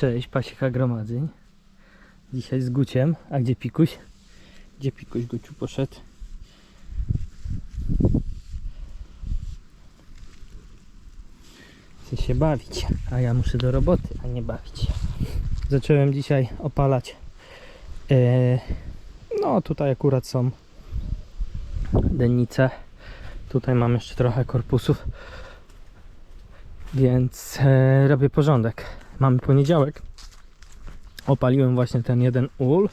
Cześć, Pasika Gromadzeń. Dzisiaj z Guciem. A gdzie Pikuś? Gdzie Pikuś Guciu poszedł? Chce się bawić, a ja muszę do roboty, a nie bawić. Zacząłem dzisiaj opalać. E, no tutaj akurat są dennice. Tutaj mam jeszcze trochę korpusów. Więc e, robię porządek. Mamy poniedziałek. Opaliłem właśnie ten jeden ul.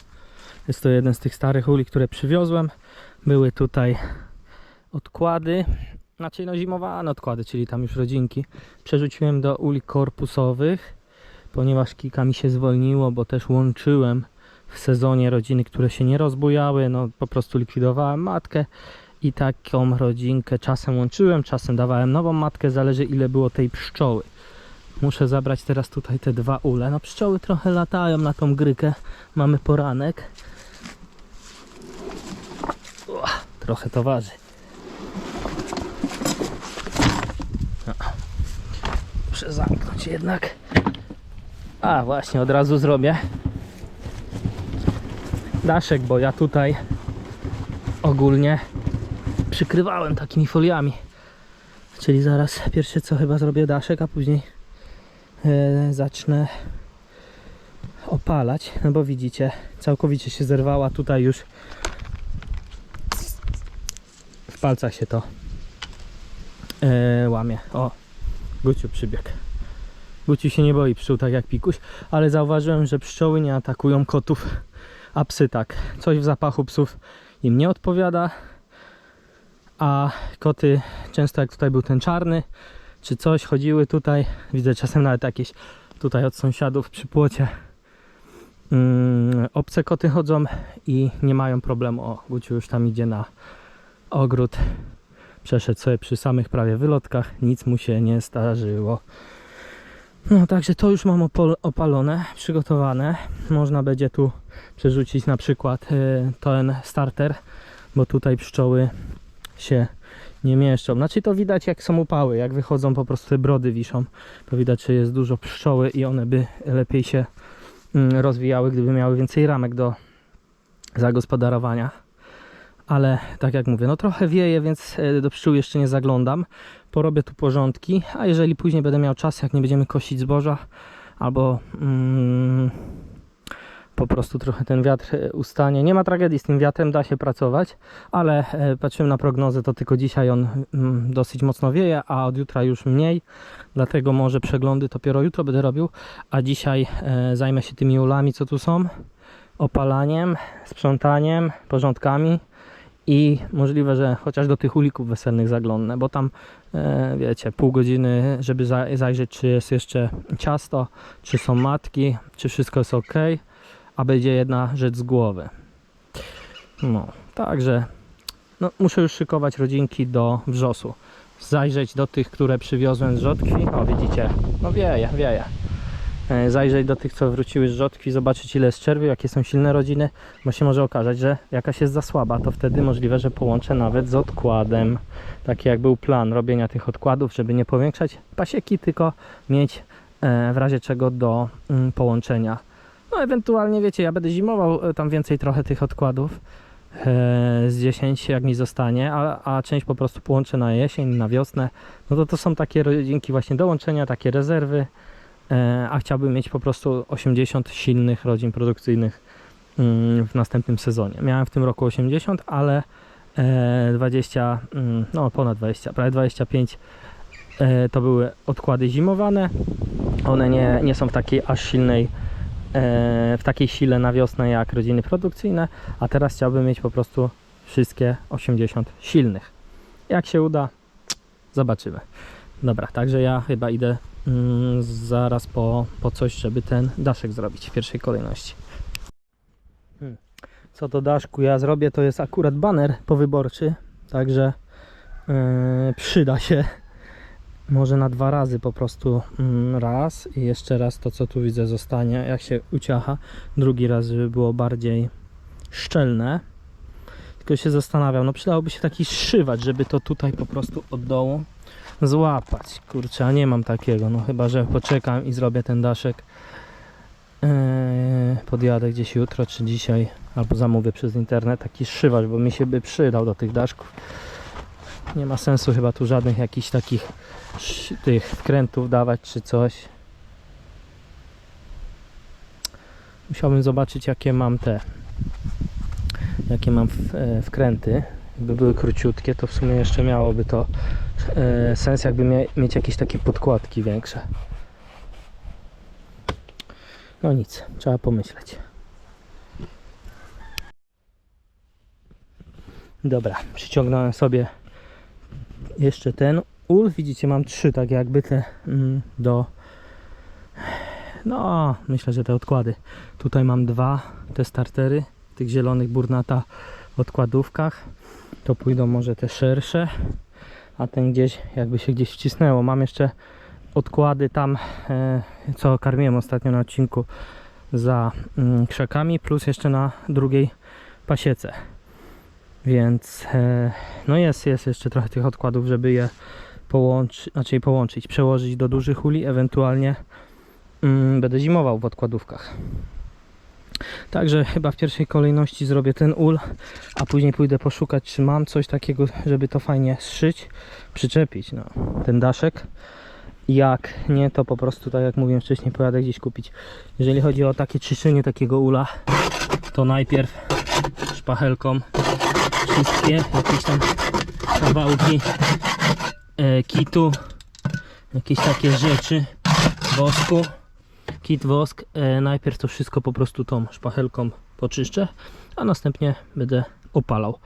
Jest to jeden z tych starych uli, które przywiozłem. Były tutaj odkłady, znaczy no zimowane odkłady, czyli tam już rodzinki. Przerzuciłem do uli korpusowych, ponieważ kilka mi się zwolniło, bo też łączyłem w sezonie rodziny, które się nie rozbujały. No po prostu likwidowałem matkę i taką rodzinkę czasem łączyłem, czasem dawałem nową matkę, zależy ile było tej pszczoły. Muszę zabrać teraz tutaj te dwa ule. No pszczoły trochę latają na tą grykę. Mamy poranek. Ua, trochę to waży. No. Muszę zamknąć jednak. A właśnie, od razu zrobię daszek, bo ja tutaj ogólnie przykrywałem takimi foliami. Czyli zaraz pierwsze co chyba zrobię daszek, a później zacznę opalać, no bo widzicie, całkowicie się zerwała tutaj już w palcach się to e, łamie. O, Guciu przybiegł. Guciu się nie boi pszczół tak jak pikuś, ale zauważyłem, że pszczoły nie atakują kotów, a psy tak. Coś w zapachu psów im nie odpowiada, a koty często jak tutaj był ten czarny, czy coś, chodziły tutaj, widzę czasem nawet jakieś tutaj od sąsiadów przy płocie mm, obce koty chodzą i nie mają problemu. O, Guciu już tam idzie na ogród. Przeszedł sobie przy samych prawie wylotkach, nic mu się nie zdarzyło. No także to już mam opalone, przygotowane. Można będzie tu przerzucić na przykład y, ten starter, bo tutaj pszczoły się nie mieszczą. Znaczy to widać jak są upały, jak wychodzą po prostu te brody wiszą. To widać, że jest dużo pszczoły i one by lepiej się mm, rozwijały, gdyby miały więcej ramek do zagospodarowania. Ale tak jak mówię, no trochę wieje, więc e, do pszczół jeszcze nie zaglądam. Porobię tu porządki, a jeżeli później będę miał czas, jak nie będziemy kosić zboża, albo mm, po prostu trochę ten wiatr e, ustanie. Nie ma tragedii z tym wiatrem, da się pracować, ale e, patrzymy na prognozę, to tylko dzisiaj on mm, dosyć mocno wieje, a od jutra już mniej, dlatego może przeglądy dopiero jutro będę robił, a dzisiaj e, zajmę się tymi ulami, co tu są, opalaniem, sprzątaniem, porządkami i możliwe, że chociaż do tych ulików weselnych zaglądnę, bo tam wiecie, pół godziny, żeby za, zajrzeć, czy jest jeszcze ciasto, czy są matki, czy wszystko jest ok a będzie jedna rzecz z głowy. No, także no, muszę już szykować rodzinki do wrzosu. Zajrzeć do tych, które przywiozłem z rzodkwi. O, widzicie, no wieje, wieje. E, Zajrzeć do tych, co wróciły z rzodkwi, zobaczyć ile jest czerwiu, jakie są silne rodziny, bo się może okazać, że jakaś jest za słaba, to wtedy możliwe, że połączę nawet z odkładem. Taki jak był plan robienia tych odkładów, żeby nie powiększać pasieki, tylko mieć e, w razie czego do mm, połączenia no ewentualnie wiecie, ja będę zimował e, tam więcej trochę tych odkładów e, z 10 jak mi zostanie, a, a część po prostu połączę na jesień, na wiosnę. No to to są takie rodzinki właśnie do łączenia, takie rezerwy, e, a chciałbym mieć po prostu 80 silnych rodzin produkcyjnych mm, w następnym sezonie. Miałem w tym roku 80, ale e, 20, mm, no ponad 20, prawie 25 e, to były odkłady zimowane. One nie, nie są w takiej aż silnej w takiej sile na wiosnę jak rodziny produkcyjne, a teraz chciałbym mieć po prostu wszystkie 80 silnych. Jak się uda, zobaczymy. Dobra, także ja chyba idę mm, zaraz po, po coś, żeby ten daszek zrobić w pierwszej kolejności. Hmm. Co do daszku ja zrobię, to jest akurat baner powyborczy, także e, przyda się może na dwa razy po prostu mm, raz i jeszcze raz to co tu widzę zostanie jak się uciacha. Drugi raz żeby było bardziej szczelne. Tylko się zastanawiam no przydałoby się taki szywacz żeby to tutaj po prostu od dołu złapać. Kurczę a nie mam takiego no chyba że poczekam i zrobię ten daszek. Eee, podjadę gdzieś jutro czy dzisiaj, albo zamówię przez internet taki szywacz, bo mi się by przydał do tych daszków. Nie ma sensu chyba tu żadnych jakichś takich tych wkrętów dawać czy coś. Musiałbym zobaczyć jakie mam te jakie mam e, wkręty. Jakby były króciutkie, to w sumie jeszcze miałoby to e, sens jakby mie, mieć jakieś takie podkładki większe. No nic, trzeba pomyśleć. Dobra, przyciągnąłem sobie jeszcze ten ul. Widzicie, mam trzy tak jakby te mm, do. No, myślę, że te odkłady. Tutaj mam dwa te startery w tych zielonych burnata odkładówkach. To pójdą może te szersze, a ten gdzieś jakby się gdzieś wcisnęło. Mam jeszcze odkłady tam, e, co karmiłem ostatnio na odcinku za mm, krzakami, plus jeszcze na drugiej pasiece. Więc e, no jest, jest jeszcze trochę tych odkładów, żeby je połączyć, znaczy połączyć, przełożyć do dużych uli, ewentualnie mm, będę zimował w odkładówkach. Także chyba w pierwszej kolejności zrobię ten ul, a później pójdę poszukać, czy mam coś takiego, żeby to fajnie zszyć, przyczepić, no, ten daszek. Jak nie, to po prostu, tak jak mówiłem wcześniej, pojadę gdzieś kupić. Jeżeli chodzi o takie czyszczenie takiego ula, to najpierw szpachelką wszystkie jakieś tam kawałki e, kitu, jakieś takie rzeczy, wosku, kit wosk. E, najpierw to wszystko po prostu tą szpachelką poczyszczę, a następnie będę opalał.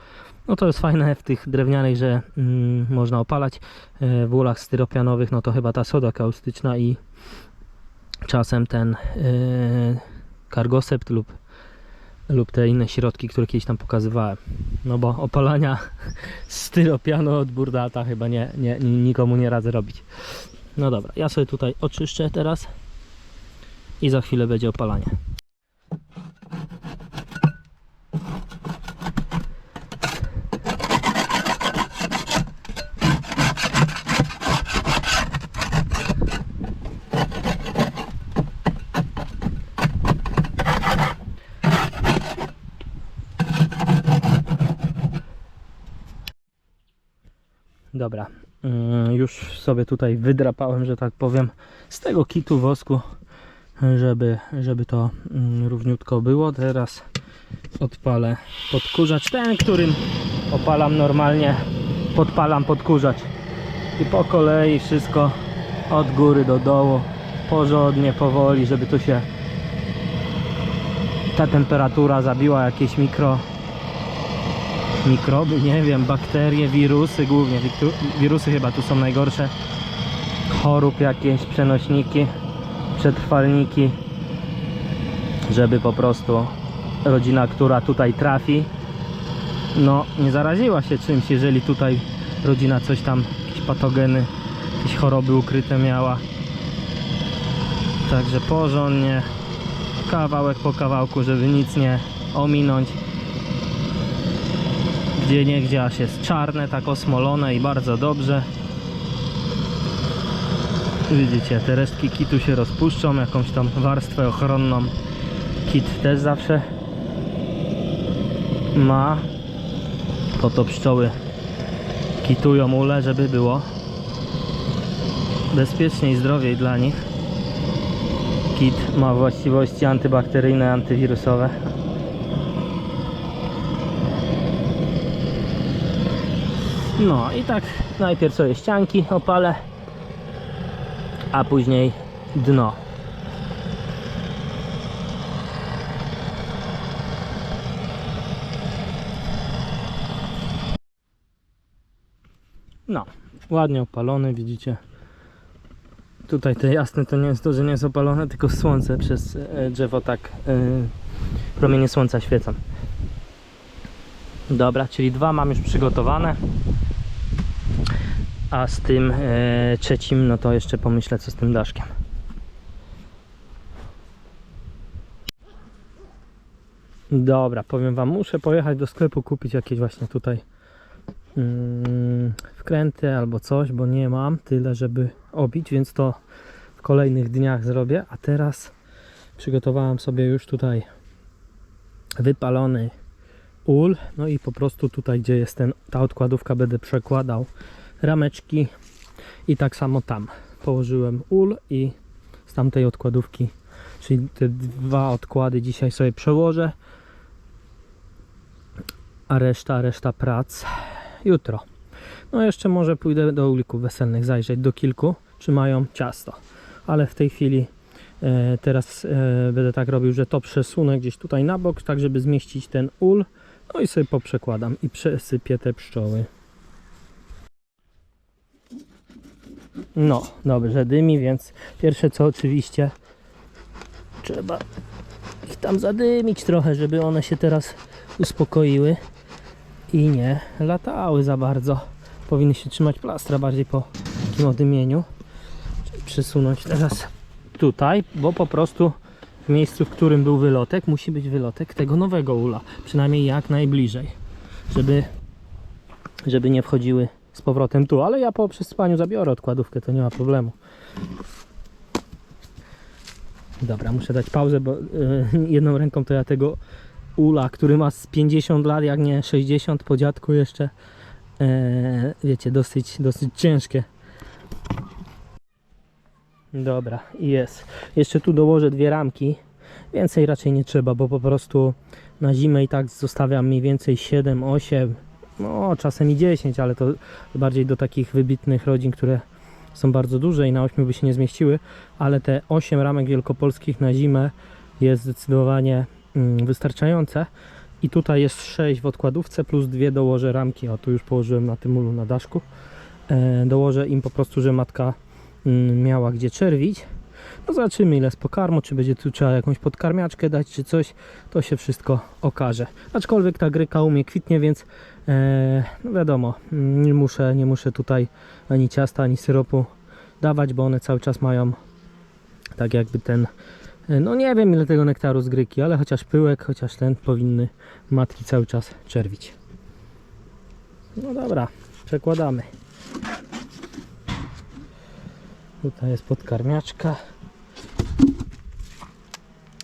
No to jest fajne w tych drewnianych, że mm, można opalać. E, w ulach styropianowych, no to chyba ta soda kaustyczna i czasem ten e, kargosept lub, lub te inne środki, które kiedyś tam pokazywałem. No bo opalania styropianu od burdata chyba nie, nie, nikomu nie radzę robić. No dobra, ja sobie tutaj oczyszczę teraz i za chwilę będzie opalanie. Dobra, mm, już sobie tutaj wydrapałem, że tak powiem, z tego kitu wosku, żeby, żeby to mm, równiutko było. Teraz odpalę podkurzacz, ten, którym opalam normalnie, podpalam podkurzacz. I po kolei wszystko od góry do dołu, porządnie, powoli, żeby tu się ta temperatura zabiła jakieś mikro mikroby, nie wiem, bakterie, wirusy głównie, wirusy chyba tu są najgorsze, chorób jakieś, przenośniki, przetrwalniki, żeby po prostu rodzina, która tutaj trafi, no nie zaraziła się czymś, jeżeli tutaj rodzina coś tam, jakieś patogeny, jakieś choroby ukryte miała. Także porządnie, kawałek po kawałku, żeby nic nie ominąć gdzie niegdzie aż jest czarne, tak osmolone i bardzo dobrze. Widzicie, te resztki kitu się rozpuszczą, jakąś tam warstwę ochronną kit też zawsze ma. Po to pszczoły kitują ule, żeby było bezpieczniej, zdrowiej dla nich. Kit ma właściwości antybakteryjne, antywirusowe. No i tak najpierw sobie ścianki opalę, a później dno. No, ładnie opalony, widzicie. Tutaj te jasne to nie jest to, że nie jest opalone, tylko słońce przez e, drzewo tak e, promienie słońca świecą. Dobra, czyli dwa mam już przygotowane. A z tym e, trzecim, no to jeszcze pomyślę co z tym daszkiem. Dobra, powiem wam, muszę pojechać do sklepu kupić jakieś właśnie tutaj mm, wkręty albo coś, bo nie mam tyle, żeby obić, więc to w kolejnych dniach zrobię. A teraz Przygotowałem sobie już tutaj wypalony ul, no i po prostu tutaj, gdzie jest ten, ta odkładówka, będę przekładał rameczki i tak samo tam położyłem ul i z tamtej odkładówki, czyli te dwa odkłady dzisiaj sobie przełożę, a reszta, reszta prac jutro. No jeszcze może pójdę do ulików weselnych zajrzeć do kilku, czy mają ciasto, ale w tej chwili e, teraz e, będę tak robił, że to przesunę gdzieś tutaj na bok, tak żeby zmieścić ten ul, no i sobie poprzekładam i przesypię te pszczoły. No, dobrze, dymi, więc pierwsze co oczywiście trzeba ich tam zadymić trochę, żeby one się teraz uspokoiły i nie latały za bardzo. Powinny się trzymać plastra bardziej po takim odymieniu. Przesunąć teraz tutaj, bo po prostu w miejscu, w którym był wylotek, musi być wylotek tego nowego ula. Przynajmniej jak najbliżej, żeby, żeby nie wchodziły z powrotem tu. Ale ja po przespaniu zabiorę odkładówkę, to nie ma problemu. Dobra, muszę dać pauzę, bo y, jedną ręką to ja tego ula, który ma z 50 lat, jak nie 60 po dziadku jeszcze, e, wiecie, dosyć, dosyć ciężkie. Dobra, jest. Jeszcze tu dołożę dwie ramki. Więcej raczej nie trzeba, bo po prostu na zimę i tak zostawiam mniej więcej 7, 8, no czasem i 10, ale to bardziej do takich wybitnych rodzin, które są bardzo duże i na 8 by się nie zmieściły, ale te 8 ramek wielkopolskich na zimę jest zdecydowanie mm, wystarczające. I tutaj jest 6 w odkładówce plus dwie dołożę ramki. O, tu już położyłem na tym ulu na daszku. E, dołożę im po prostu, że matka mm, miała gdzie czerwić. No zobaczymy ile z pokarmu, czy będzie tu trzeba jakąś podkarmiaczkę dać, czy coś. To się wszystko okaże. Aczkolwiek ta gryka umie kwitnie, więc e, no wiadomo, mm, nie muszę, nie muszę tutaj ani ciasta, ani syropu dawać, bo one cały czas mają tak jakby ten e, no nie wiem ile tego nektaru z gryki, ale chociaż pyłek, chociaż ten powinny matki cały czas czerwić. No dobra, przekładamy. Tutaj jest podkarmiaczka.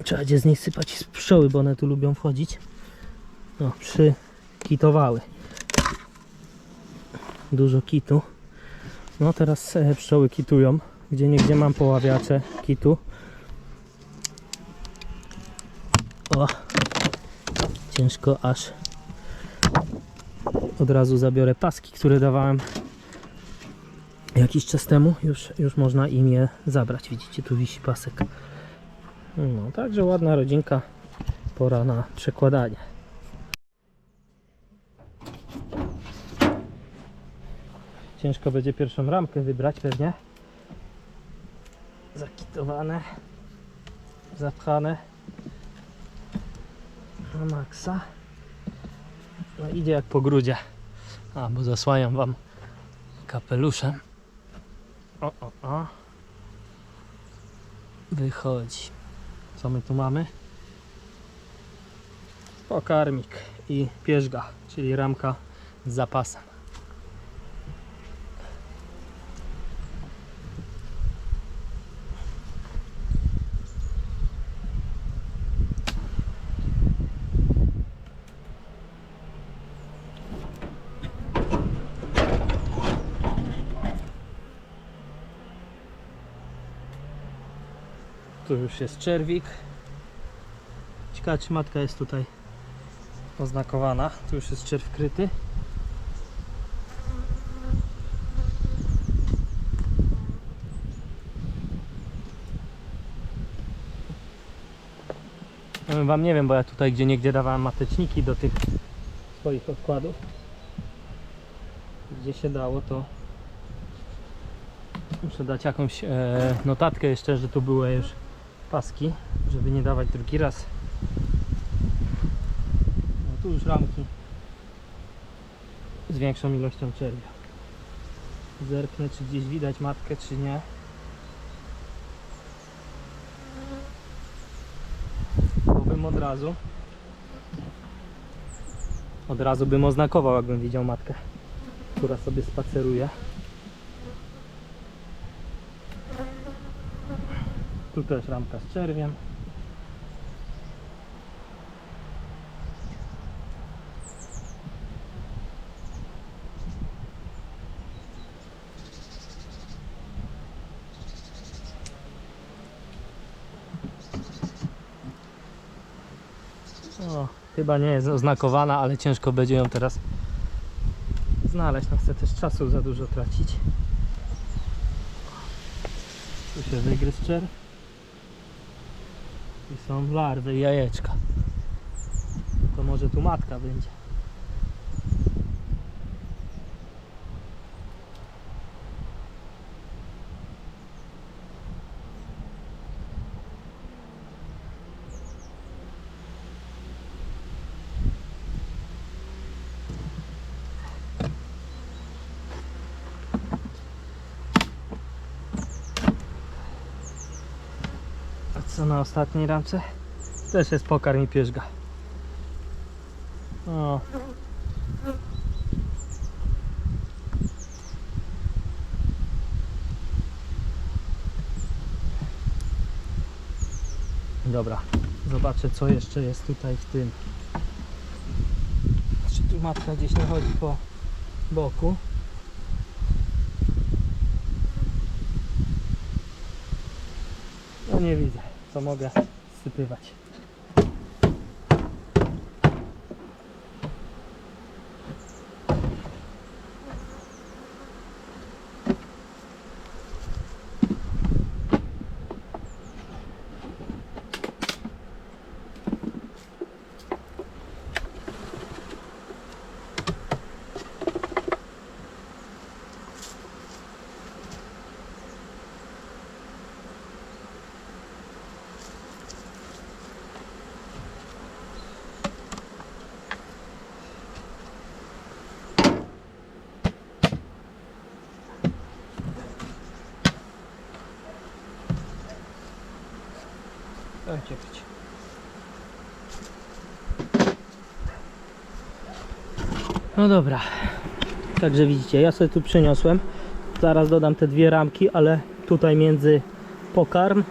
Trzeba będzie z niej sypać pszczoły, bo one tu lubią wchodzić. No, przykitowały. Dużo kitu. No teraz e, pszczoły kitują. Gdzie niegdzie mam poławiacze kitu. O, ciężko aż od razu zabiorę paski, które dawałem jakiś czas temu. Już, już można im je zabrać. Widzicie, tu wisi pasek. No, także ładna rodzinka. Pora na przekładanie. Ciężko będzie pierwszą ramkę wybrać pewnie. Zakitowane. Zapchane. Na maksa. No idzie jak po grudzie. A, bo zasłaniam wam kapeluszem. O, o, o. Wychodzi. Co my tu mamy? Pokarmik i pierzga, czyli ramka z zapasem. Tu już jest czerwik. Ciekawe czy matka jest tutaj oznakowana. Tu już jest czerw kryty. Wam nie wiem, bo ja tutaj gdzie niegdzie dawałem mateczniki do tych swoich odkładów. Gdzie się dało to Muszę dać jakąś e, notatkę jeszcze, że tu były już paski, żeby nie dawać drugi raz. No, tu już ramki z większą ilością czerwia. Zerknę, czy gdzieś widać matkę, czy nie. Bym od razu od razu bym oznakował, jakbym widział matkę, która sobie spaceruje. Tu też ramka z czerwiem. Chyba nie jest oznakowana, ale ciężko będzie ją teraz znaleźć. No chcę też czasu za dużo tracić. Tu się wygryz czerw. I są larwy i jajeczka. To może tu matka będzie. A co na ostatniej ramce? Też jest pokarm i pierzga. O. Dobra, zobaczę co jeszcze jest tutaj w tym. Czy tu matka gdzieś nie chodzi po boku? No nie widzę, co mogę sypywać. Być. No dobra. Także widzicie, ja sobie tu przyniosłem. Zaraz dodam te dwie ramki, ale tutaj między pokarm,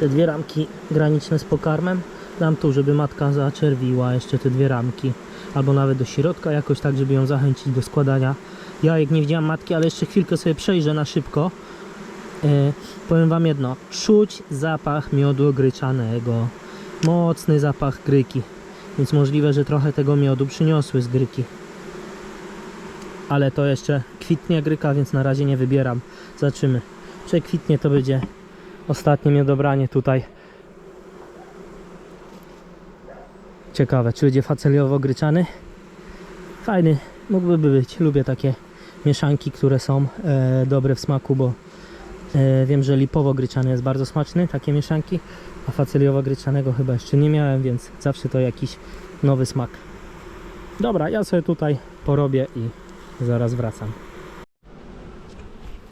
te dwie ramki graniczne z pokarmem, dam tu, żeby matka zaczerwiła jeszcze te dwie ramki. Albo nawet do środka jakoś tak, żeby ją zachęcić do składania jajek. Nie widziałam matki, ale jeszcze chwilkę sobie przejrzę na szybko. E, powiem wam jedno, czuć zapach miodu gryczanego, mocny zapach gryki, więc możliwe, że trochę tego miodu przyniosły z gryki. Ale to jeszcze kwitnie gryka, więc na razie nie wybieram. Zobaczymy. Przekwitnie to będzie ostatnie miodobranie tutaj. Ciekawe, czy będzie faceliowo gryczany? Fajny, mógłby być. Lubię takie mieszanki, które są e, dobre w smaku, bo wiem, że lipowo-gryczany jest bardzo smaczny, takie mieszanki, a facyliowo-gryczanego chyba jeszcze nie miałem, więc zawsze to jakiś nowy smak. Dobra, ja sobie tutaj porobię i zaraz wracam.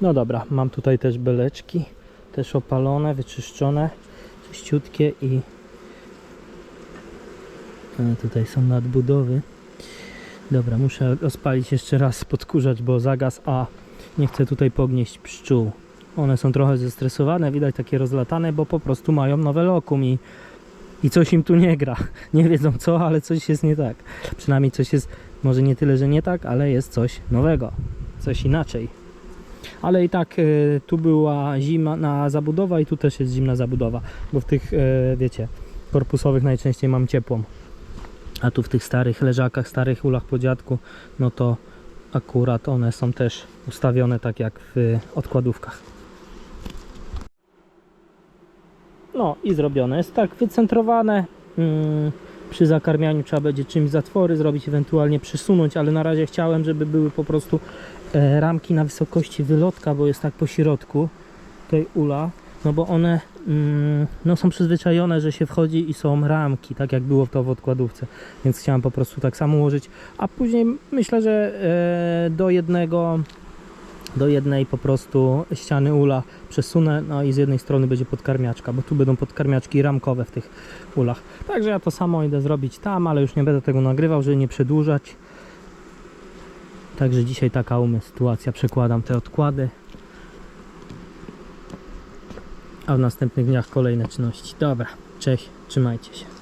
No dobra, mam tutaj też beleczki, też opalone, wyczyszczone, czyściutkie i a, tutaj są nadbudowy. Dobra, muszę rozpalić jeszcze raz podkurzacz, bo zagas, a nie chcę tutaj pognieść pszczół. One są trochę zestresowane, widać takie rozlatane, bo po prostu mają nowe lokum i, i coś im tu nie gra. Nie wiedzą co, ale coś jest nie tak. Przynajmniej coś jest, może nie tyle, że nie tak, ale jest coś nowego, coś inaczej. Ale i tak y, tu była zimna zabudowa i tu też jest zimna zabudowa, bo w tych, y, wiecie, korpusowych najczęściej mam ciepłą. A tu w tych starych leżakach, starych ulach po dziadku, no to akurat one są też ustawione tak jak w odkładówkach. No i zrobione. Jest tak wycentrowane. Mm, przy zakarmianiu trzeba będzie czymś zatwory zrobić, ewentualnie przysunąć, ale na razie chciałem, żeby były po prostu e, ramki na wysokości wylotka, bo jest tak po środku tej ula, no bo one mm, no są przyzwyczajone, że się wchodzi i są ramki, tak jak było to w odkładówce, więc chciałem po prostu tak samo ułożyć, a później myślę, że e, do jednego do jednej po prostu ściany ula przesunę, no i z jednej strony będzie podkarmiaczka, bo tu będą podkarmiaczki ramkowe w tych ulach. Także ja to samo idę zrobić tam, ale już nie będę tego nagrywał, żeby nie przedłużać. Także dzisiaj taka u mnie sytuacja, przekładam te odkłady. A w następnych dniach kolejne czynności. Dobra, cześć, trzymajcie się.